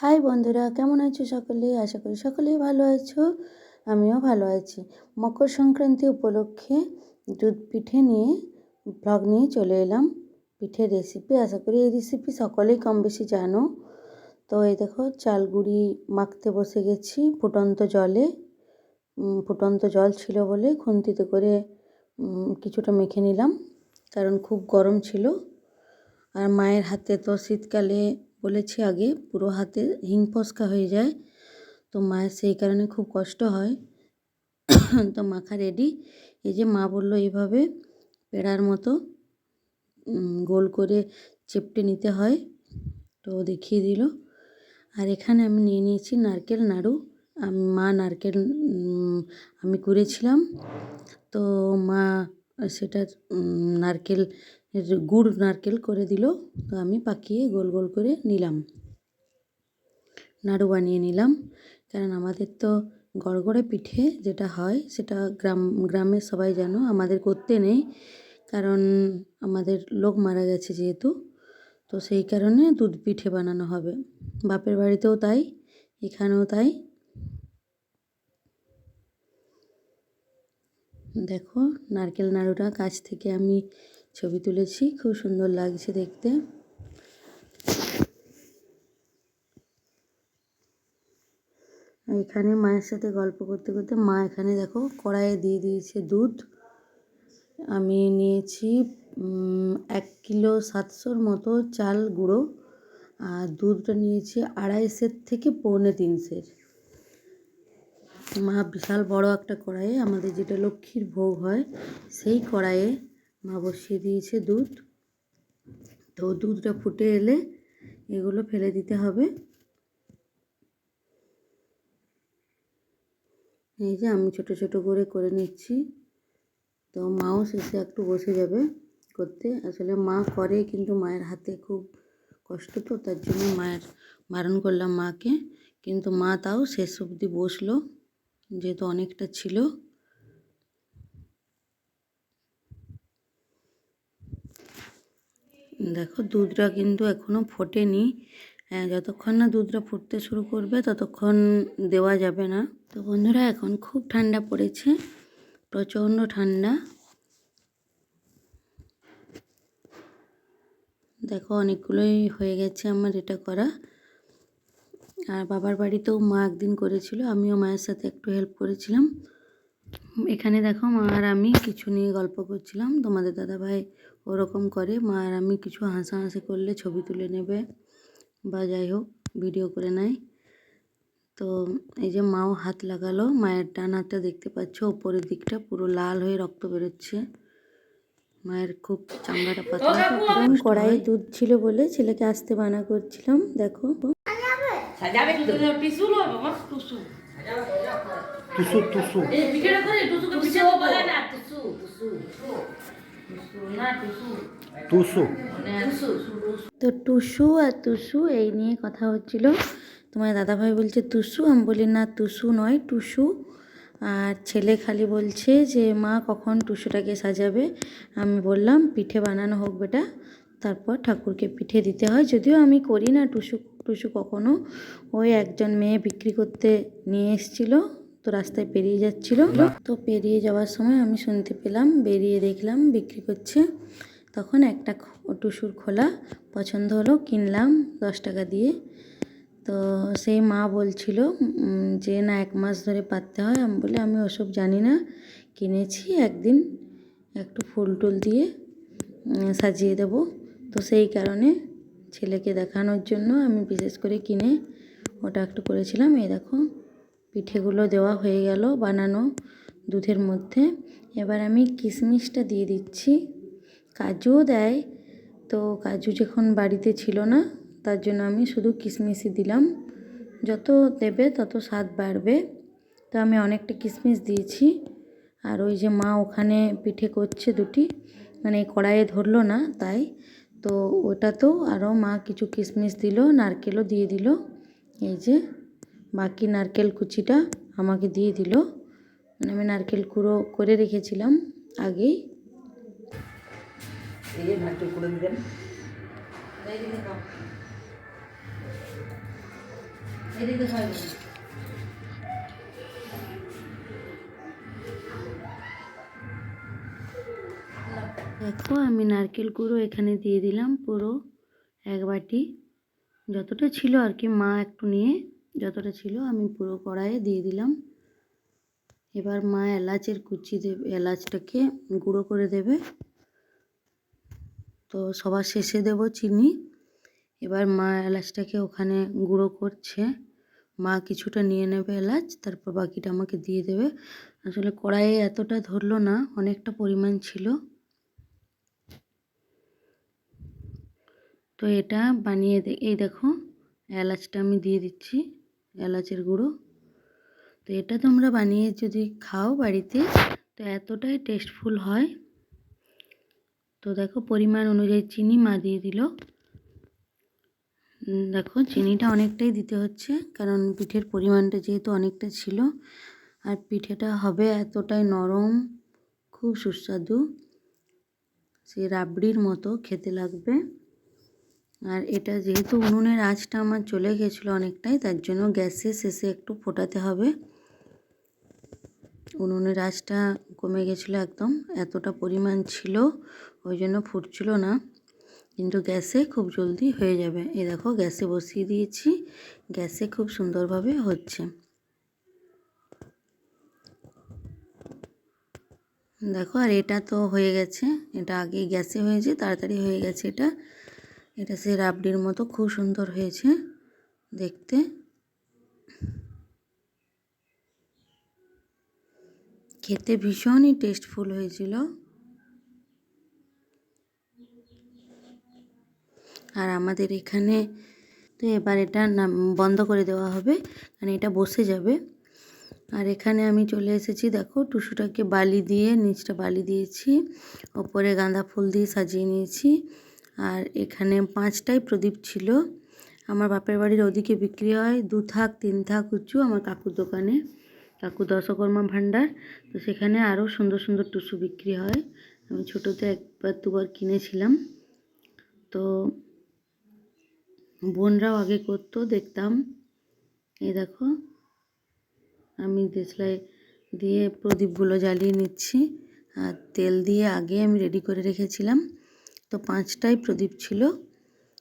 High বন্ধুরা, কেমন আছো সকলে? আশা করি সকলেই ভালো আছো। আমিও ভালো আছি। মকর সংক্রান্তি উপলক্ষে দুধ পিঠে নিয়ে ব্লগ নিয়ে চলে এলাম। পিঠের রেসিপি আশা করি এই রেসিপি সকলেই কম বেশি জানো। তো এই দেখো, চাল গুঁড়ি মাখতে বসে গেছি ফুটন্ত জলে। ফুটন্ত জল ছিল বলে খুন্তিতে করে কিছুটা মেখে নিলাম। কারণ খুব গরম ছিল। আর মায়ের হাতে তো শীতকালে বলেছি আগে, পুরো হাতে হিং ফসকা হয়ে যায়। তো মায়ের সেই কারণে খুব কষ্ট হয়। তো মাখা রেডি এই যে মা বলল এইভাবে পেড়ার মতো গোল করে চেপটে নিতে হয়। তো দেখিয়ে দিল। আর এখানে আমি নিয়ে নিয়েছি নারকেল নাড়ু। আমি, মা নারকেল আমি করেছিলাম তো মা সেটা নারকেল গুড় নারকেল করে দিল, তো আমি পাকিয়ে গোল গোল করে নিলাম। নাড়ু বানিয়ে নিলাম। কারণ আমাদের তো গড়গড়ে পিঠে যেটা হয়, সেটা গ্রাম, গ্রামের সবাই জানো, আমাদের করতে নেই। কারণ আমাদের লোক মারা গেছে যেহেতু, তো সেই কারণে দুধ পিঠে বানানো হবে। বাপের বাড়িতেও তাই, এখানেও তাই। দেখো, নারকেল নাড়ুটা কাছ থেকে আমি ছবি তুলেছি, খুব সুন্দর লাগছে দেখতে। এখানে মায়ের সাথে গল্প করতে করতে মা এখানে দেখো কড়াইয়ে দিয়ে দিয়েছে দুধ। আমি নিয়েছি এক কিলো সাতশোর মতো চাল গুঁড়ো। আর দুধটা নিয়েছি আড়াইশের থেকে পৌনে তিনশের মা বিশাল বড় একটা কড়াইয়ে আমাদের যেটা লক্ষ্মীর ভোগ হয়, সেই কড়াইয়ে মা বসিয়ে দিয়েছে দুধ। তো দুধটা ফুটে এলে এগুলো ফেলে দিতে হবে। এই যে আমি ছোট ছোট করে করে নিচ্ছি। তো মাও শেষে একটু বসে যাবে করতে। আসলে মা করে কিন্তু মায়ের হাতে খুব কষ্ট তো, তার জন্য মায়ের বারণ করলাম মাকে। কিন্তু মা তাও শেষ অবধি বসল। যেহেতু অনেকটা ছিল দেখো দুধটা কিন্তু এখনও ফোটেনি। যতক্ষণ না দুধটা ফুটতে শুরু করবে ততক্ষণ দেওয়া যাবে না। তো বন্ধুরা, এখন খুব ঠান্ডা পড়েছে, প্রচণ্ড ঠান্ডা। দেখো অনেকগুলোই হয়ে গেছে আমার এটা করা। আর বাবার বাড়িতেও মা একদিন করেছিল, আমিও মায়ের সাথে একটু হেল্প করেছিলাম। এখানে দেখো মা আর আমি কিছু নিয়ে গল্প করছিলাম। তোমাদের দাদাভাই ওরকম করে মা আর আমি কিছু হাসাহাসি করলে ছবি তুলে নেবে বা যাই হোক ভিডিও করে নেয়। তো এই যে মাও হাত লাগালো মায়ের ডান হাতটা দেখতে পাচ্ছ ওপরের দিকটা পুরো লাল হয়ে রক্ত বেরোচ্ছে। মায়ের খুব চামড়াটা পাতলা। কড়াইয়ে দুধ ছিল বলে ছেলেকে আসতে বানা করছিলাম দেখো। টুসু টুসু। টুসু। তো টুসু আর টুসু এই নিয়ে কথা হচ্ছিল। তোমার দাদাভাই বলছে টুসু? আমি বলি না টুসু নয় টুসু। আর ছেলে খালি বলছে যে মা কখন টুসুটাকে সাজাবে? আমি বললাম পিঠে বানানো হোক বেটা। তারপর ঠাকুরকে পিঠে দিতে হয়। যদিও আমি করি না টুসু টুসু কখনো। ওই একজন মেয়ে বিক্রি করতে নিয়ে এসেছিল তো রাস্তায় পেরিয়ে যাচ্ছিল। তো পেরিয়ে যাওয়ার সময় আমি শুনতে পেলাম বেরিয়ে দেখলাম বিক্রি করছে। তখন একটা টুসুর খোলা পছন্দ হলো কিনলাম দশ টাকা দিয়ে। তো সেই মা বলছিল যে না এক মাস ধরে পাততে হয়। আমি বলে আমি ওসব জানি না। কিনেছি একদিন একটু ফুল টুল দিয়ে সাজিয়ে দেব। তো সেই কারণে ছেলেকে দেখানোর জন্য আমি বিশেষ করে কিনে ওটা একটু করেছিলাম। এই দেখো, পিঠেগুলো দেওয়া হয়ে গেল বানানো দুধের মধ্যে। এবার আমি কিশমিশটা দিয়ে দিচ্ছি। কাজুও দেয়, তো কাজু যখন বাড়িতে ছিল না, তার জন্য আমি শুধু কিশমিশই দিলাম। যত দেবে তত স্বাদ বাড়বে। তো আমি অনেকটা কিশমিশ দিয়েছি। আর ওই যে মা ওখানে পিঠে করছে দুটি মানে কড়াইয়ে ধরলো না, তাই তো ওটাতেও আরও মা কিছু কিশমিশ দিল নারকেলও দিয়ে দিল। এই যে বাকি নারকেল কুচিটা আমাকে দিয়ে দিল। মানে আমি নারকেল কুড়ো করে রেখেছিলাম আগেই। এদিকে দেখো, আমি নারকেল গুঁড়ো এখানে দিয়ে দিলাম পুরো এক বাটি। যতটা ছিল আর কি, মা একটু নিয়ে যতটা ছিল আমি পুরো কড়াইয়ে দিয়ে দিলাম। এবার মা এলাচের কুচি দেবে, এলাচটাকে গুঁড়ো করে দেবে। তো সবার শেষে দেব চিনি। এবার মা এলাচটাকে ওখানে গুঁড়ো করছে। মা কিছুটা নিয়ে নেবে এলাচ, তারপর বাকিটা আমাকে দিয়ে দেবে। আসলে কড়াইয়ে এতটা ধরলো না, অনেকটা পরিমাণ ছিল। তো এটা বানিয়ে দে, এই দেখো, এলাচটা আমি দিয়ে দিচ্ছি, এলাচের গুঁড়ো। তো এটা তোমরা বানিয়ে যদি খাও বাড়িতে, তো এতটাই টেস্টফুল হয়। তো দেখো, পরিমাণ অনুযায়ী চিনি মা দিয়ে দিল। দেখো, চিনিটা অনেকটাই দিতে হচ্ছে, কারণ পিঠের পরিমাণটা যেহেতু অনেকটা ছিল, আর পিঠেটা হবে এতটাই নরম, খুব সুস্বাদু, সে রাবড়ির মতো খেতে লাগবে। আর এটা যেহেতু উনুনের আঁচটা আমার চলে গেছিল অনেকটাই, তার জন্য গ্যাসে শেষে একটু ফোটাতে হবে। উনুনের আঁচটা কমে গেছিল একদম, এতটা পরিমাণ ছিল, ওই জন্য ফুটছিল না। কিন্তু গ্যাসে খুব জলদি হয়ে যাবে। এ দেখো, গ্যাসে বসিয়ে দিয়েছি, গ্যাসে খুব সুন্দরভাবে হচ্ছে। দেখো, আর এটা তো হয়ে গেছে, এটা আগে গ্যাসে হয়েছে, তাড়াতাড়ি হয়ে গেছে এটা। এটা সে রাবড়ির মতো খুব সুন্দর হয়েছে, দেখতে। খেতে ভীষণই টেস্টফুল হয়েছিল। আর আমাদের এখানে তো এবার এটা না বন্ধ করে দেওয়া হবে, কারণ এটা বসে যাবে। আর এখানে আমি চলে এসেছি, দেখো, টুসুটাকে বালি দিয়ে, নিচটা বালি দিয়েছি, ওপরে গাঁদা ফুল দিয়ে সাজিয়ে নিয়েছি। আর এখানে পাঁচটাই প্রদীপ ছিল। আমার বাপের বাড়ির ওদিকে বিক্রি হয়। দু থাক, তিন থাক উঁচু আমার কাকুর দোকানে, কাকু দশকর্মা ভাণ্ডার। তো সেখানে আরও সুন্দর সুন্দর টুসু বিক্রি হয়। আমি ছোটোতে একবার, দুবার কিনেছিলাম। তো বোনরাও আগে করতো, দেখতাম। এই দেখো, আমি দেশলাই দিয়ে প্রদীপগুলো জ্বালিয়ে নিচ্ছি। আর তেল দিয়ে আগে আমি রেডি করে রেখেছিলাম। তো পাঁচটাই প্রদীপ ছিল।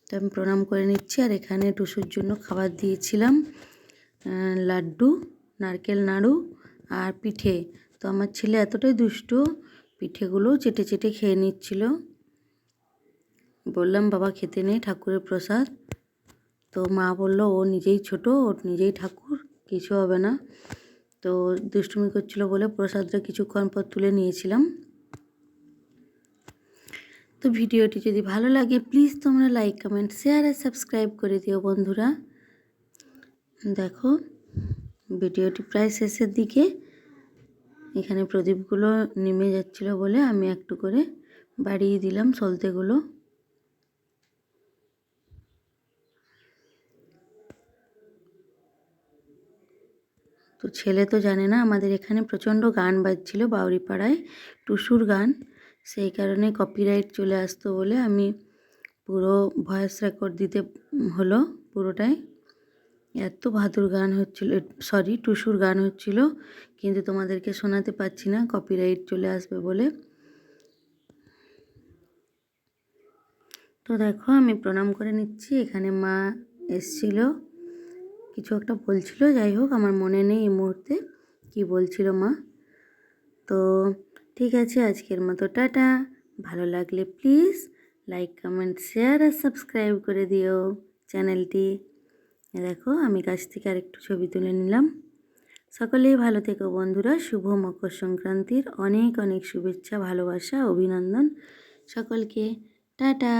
তো আমি প্রণাম করে নিচ্ছি। আর এখানে টুসুর জন্য খাবার দিয়েছিলাম লাড্ডু, নারকেল, নাড়ু আর পিঠে। তো আমার ছেলে এতটাই দুষ্টু পিঠেগুলো চেটে চেটে খেয়ে নিচ্ছিল। বললাম, বাবা, খেতে নেই, ঠাকুরের প্রসাদ। তো মা বলল, ও নিজেই ছোট ওর নিজেই ঠাকুর, কিছু হবে না। তো দুষ্টুমি করছিল বলে প্রসাদটা কিছুক্ষণ পর তুলে নিয়েছিলাম। তো ভিডিওটি যদি ভালো লাগে প্লিজ তোমরা লাইক কমেন্ট শেয়ার আর সাবস্ক্রাইব করে দিও বন্ধুরা। দেখো, ভিডিওটি প্রায় শেষের দিকে। এখানে প্রদীপগুলো নেমে যাচ্ছিল বলে আমি একটু করে বাড়িয়ে দিলাম সলতেগুলো। তো ছেলে তো জানে না, আমাদের এখানে প্রচণ্ড গান বাজছিল বাউরিপাড়ায়, টুসুর গান। সেই কারণে কপিরাইট চলে আসতো বলে আমি পুরো ভয়েস রেকর্ড দিতে হলো পুরোটাই। এত ভাদুর গান হচ্ছিল সরি টুসুর গান হচ্ছিল, কিন্তু তোমাদেরকে শোনাতে পারছি না কপিরাইট চলে আসবে বলে। তো দেখো, আমি প্রণাম করে নিচ্ছি, এখানে মা এসছিল। কিছু একটা বলছিল, যাই হোক, আমার মনে নেই এই মুহূর্তে, কি বলছিল মা। তো ঠিক আছে, আজকের মতো টাটা। ভালো লাগলে প্লিজ লাইক, কমেন্ট, শেয়ার আর সাবস্ক্রাইব করে দিও চ্যানেলটি। দেখো, আমি কাছ থেকে আরেকটু ছবি তুলে নিলাম। সকলেই ভালো থেকো বন্ধুরা, শুভ মকর সংক্রান্তির অনেক অনেক শুভেচ্ছা, ভালোবাসা, অভিনন্দন সকলকে। টাটা।